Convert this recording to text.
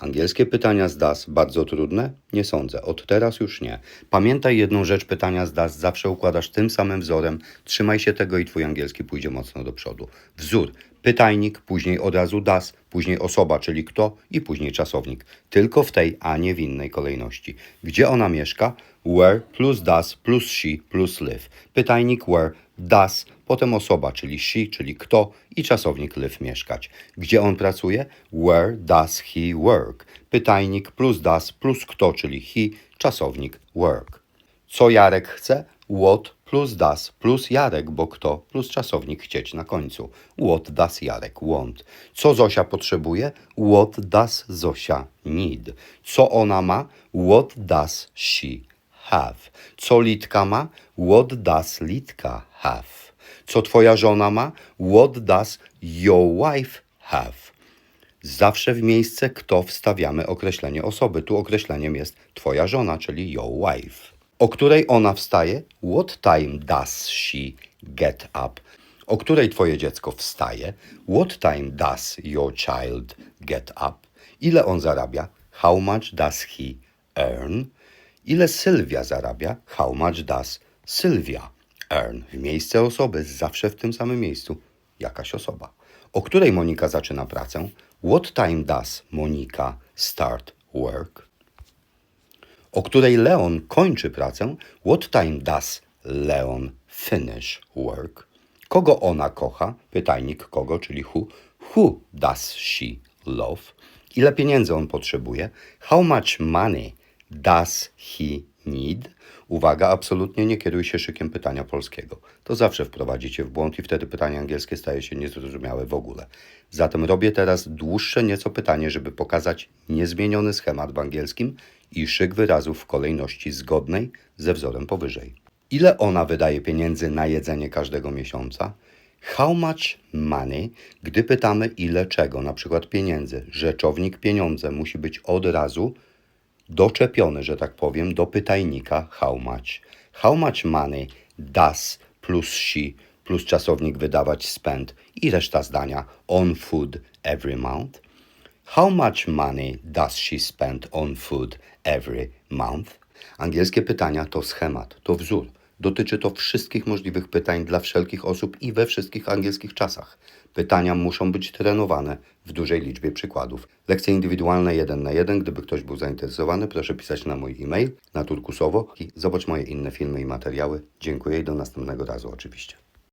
Angielskie pytania z DAS bardzo trudne? Nie sądzę. Od teraz już nie. Pamiętaj jedną rzecz, pytania z DAS zawsze układasz tym samym wzorem. Trzymaj się tego i twój angielski pójdzie mocno do przodu. Wzór. Pytajnik, później od razu DAS, później osoba, czyli kto i później czasownik. Tylko w tej, a nie w innej kolejności. Gdzie ona mieszka? Where plus DAS plus she plus live. Pytajnik where, DAS, potem osoba, czyli she, czyli kto i czasownik live mieszkać. Gdzie on pracuje? Where does he work? Pytajnik plus DAS plus kto, czyli he, czasownik work. Co Jarek chce? What plus does plus Jarek, bo kto plus czasownik chcieć na końcu. What does Jarek want? Co Zosia potrzebuje? What does Zosia need? Co ona ma? What does she have? Co Litka ma? What does Litka have? Co twoja żona ma? What does your wife have? Zawsze w miejsce kto wstawiamy określenie osoby. Tu określeniem jest twoja żona, czyli your wife. O której ona wstaje? What time does she get up? O której twoje dziecko wstaje? What time does your child get up? Ile on zarabia? How much does he earn? Ile Sylwia zarabia? How much does Sylwia earn? W miejsce osoby, zawsze w tym samym miejscu, jakaś osoba. O której Monika zaczyna pracę? What time does Monika start work? O której Leon kończy pracę? What time does Leon finish work? Kogo ona kocha? Pytajnik kogo, czyli who. Who does she love? Ile pieniędzy on potrzebuje? How much money does he need? Uwaga, absolutnie nie kieruj się szykiem pytania polskiego. To zawsze wprowadzi cię w błąd i wtedy pytanie angielskie staje się niezrozumiałe w ogóle. Zatem robię teraz dłuższe nieco pytanie, żeby pokazać niezmieniony schemat w angielskim i szyk wyrazów w kolejności zgodnej ze wzorem powyżej. Ile ona wydaje pieniędzy na jedzenie każdego miesiąca? How much money, gdy pytamy ile czego, na przykład pieniędzy, rzeczownik pieniądze musi od od razu doczepiony, że tak powiem, do pytajnika how much. How much money does plus she plus czasownik wydawać spend i reszta zdania on food every month. How much money does she spend on food every month? Angielskie pytania to schemat, to wzór. Dotyczy to wszystkich możliwych pytań dla wszelkich osób i we wszystkich angielskich czasach. Pytania muszą być trenowane w dużej liczbie przykładów. Lekcje indywidualne jeden na jeden. Gdyby ktoś był zainteresowany, proszę pisać na mój e-mail na turkusowo i zobacz moje inne filmy i materiały. Dziękuję i do następnego razu oczywiście.